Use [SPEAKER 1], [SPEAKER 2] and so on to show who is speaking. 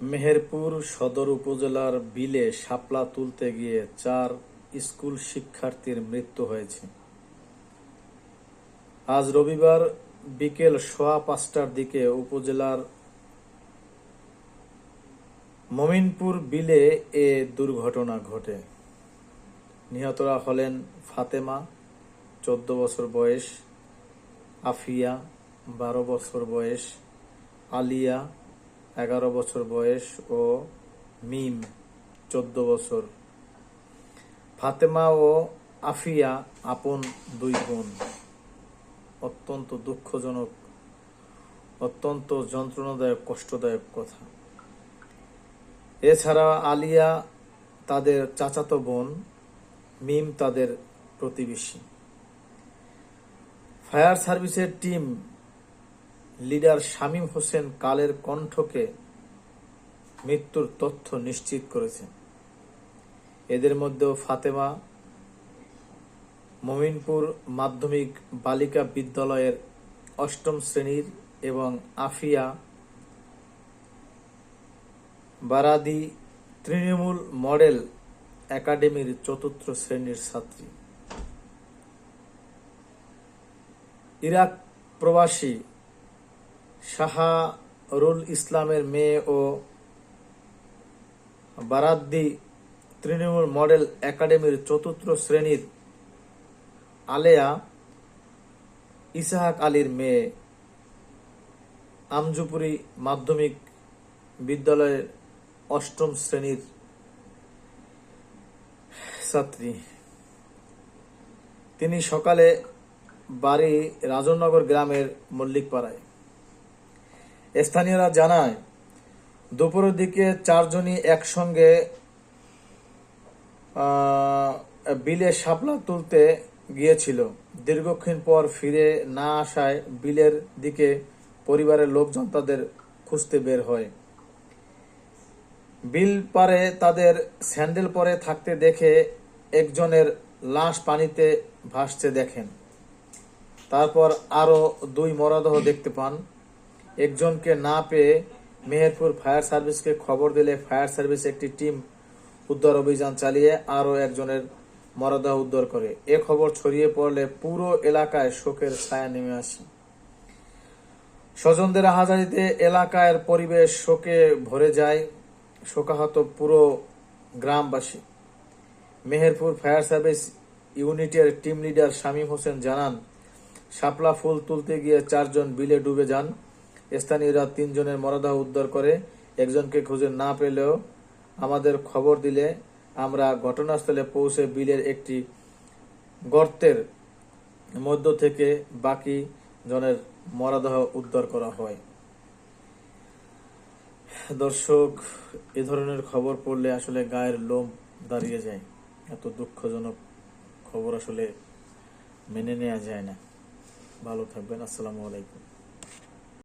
[SPEAKER 1] মেহেরপুর সদর উপজেলার বিলে শাপলা তুলতে গিয়ে চার স্কুল শিক্ষার্থীর মৃত্যু হয়েছে। আজ রবিবার বিকেল সোয়া পাঁচটার দিকে উপজেলার মমিনপুর বিলে এ দুর্ঘটনা ঘটে। নিহতরা হলেন ফাতেমা, চোদ্দ বছর বয়স, আফিয়া, বারো বছর বয়স, আলিয়া এগারো বছর বয়স ও মিম চোদ্দ বছর। ফাতেমা ও আফিয়া আপন দুই বোন। অত্যন্ত দুঃখজনক, অত্যন্ত যন্ত্রণাদায়ক, কষ্টদায়ক কথা। এছাড়া আলিয়া তাদের চাচাতো বোন, মিম তাদের প্রতিবেশী। ফায়ার সার্ভিসের টিম লিডার শামীম হোসেন কালের কণ্ঠকে মৃত্যুর তথ্য নিশ্চিত করেছেন। এদের মধ্যেও ফাতেমা, মমিনপুর মাধ্যমিক বালিকা বিদ্যালয়ের অষ্টম শ্রেণির এবং আফিয়া, বারাদি তৃণমূল মডেল একাডেমির চতুর্থ শ্রেণির ছাত্রী। ইরাক প্রবাসী শাহারুল ইসলামের মেয়ে ও বারাদ্দি তৃণমূল মডেল একাডেমির চতুর্থ শ্রেণির আলেয়া ইসাহাক আলীর মেয়ে আমজুপুরি মাধ্যমিক বিদ্যালয়ের অষ্টম শ্রেণির ছাত্রী। তিনি সকালে বাড়ি রাজনগর গ্রামের মল্লিকপাড়ায়। স্থানীয়রা জানায়, দুপুরের দিকে চারজনই একসঙ্গে বিলে শাপলা তুলতে গিয়েছিল। দীর্ঘক্ষণ পর ফিরে না আসায় বিলের দিকে পরিবারের লোকজন তাদের খুঁজতে বের হয়। বিল পারে তাদের স্যান্ডেল পরে থাকতে দেখে একজনের লাশ পানিতে ভাসতে দেখেন। তারপর আরও দুই মরদেহ দেখতে পান। একজনকে না পেয়ে মেহেরপুর ফায়ার সার্ভিসকে খবর দিলে ফায়ার সার্ভিস একটি টিম উদ্ধার অভিযান চালিয়ে আরও একজনের মরদেহ উদ্ধার করে। এ খবর ছড়িয়ে পড়লে পুরো এলাকায় শোকের ছায়া নেমে আসে। স্বজনদের হাজারিতে এলাকার পরিবেশ শোকে ভরে যায়, শোকাহত পুরো গ্রামবাসী। মেহেরপুর ফায়ার সার্ভিস ইউনিটের টিম লিডার শামীম হোসেন জানান, শাপলা ফুল তুলতে গিয়ে চারজন বিলে ডুবে যান। স্থানীয়রা তিনজনের মরদেহ উদ্ধার করে, একজনকে খুঁজে না পেলেও আমাদের খবর দিলে আমরা ঘটনাস্থলে পৌঁছে বিলের একটি গর্তের মধ্য থেকে বাকি জনের মরদেহ উদ্ধার করা হয়। দর্শক, এ ধরনের খবর পড়লে আসলে গায়ের লোম দাঁড়িয়ে যায়। এত দুঃখজনক খবর আসলে মেনে নেওয়া যায় না। ভালো থাকবেন, আসসালামু আলাইকুম।